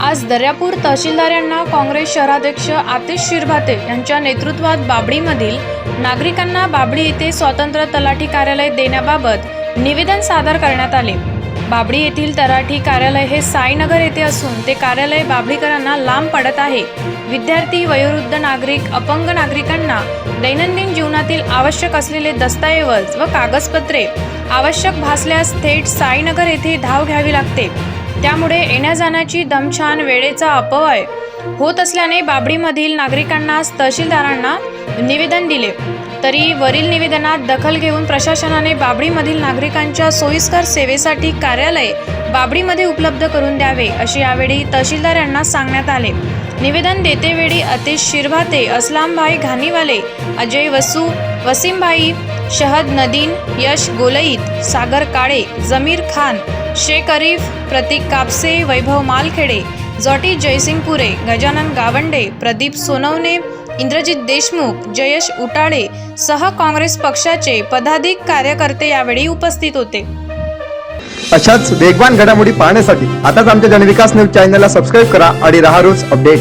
आज दर्यापूर तहसीलदार यांना काँग्रेस शहराध्यक्ष आतिश शिरभाते यांच्या नेतृत्वात बाबडीमधील नागरिकांना बाबडी येथे स्वतंत्र तलाठी कार्यालय देण्याबाबत निवेदन सादर करण्यात आले. बाबडी येथील तलाठी कार्यालय हे साईनगर येथे असून ते कार्यालय बाबडीकरांना लांब पडत आहे. विद्यार्थी वयोवृद्ध नागरिक अपंग नागरिकांना दैनंदिन जीवनातील आवश्यक असलेले दस्तऐवज व कागदपत्रे आवश्यक भासल्यास थेट साईनगर येथे धाव घ्यावी लागते. त्यामुळे येण्या जाण्याची दमछान वेळेचा अपव्यय होत असल्याने बाबडीमधील नागरिकांना तहसीलदारांना निवेदन दिले. तरी वरील निवेदनात दखल घेऊन प्रशासनाने बाबडीमधील नागरिकांच्या सोयीस्कर सेवेसाठी कार्यालय बाबडीमध्ये उपलब्ध करून द्यावे अशी यावेळी तहसीलदार यांना सांगण्यात आले. निवेदन देतेवेळी अतिश शिरभाते असलामभाई घानीवाले अजय वसू वसीमभाई शहद नदीन यश गोलईत सागर काळे जमीर खान शेख अरीफ प्रतीक कापसे वैभव मालखेडे जॉटी जयसिंगपुरे गजानन गावंडे प्रदीप सोनवणे इंद्रजित देशमुख जयेश उटाळे सह काँग्रेस पक्षाचे पदाधिक कार्यकर्ते यावेळी उपस्थित होते. अशाच वेगवान घडामोडी पाहण्यासाठी आताच आमच्या जनविकास न्यूज चॅनलला सबस्क्राईब करा आणि राहा रोज अपडेट.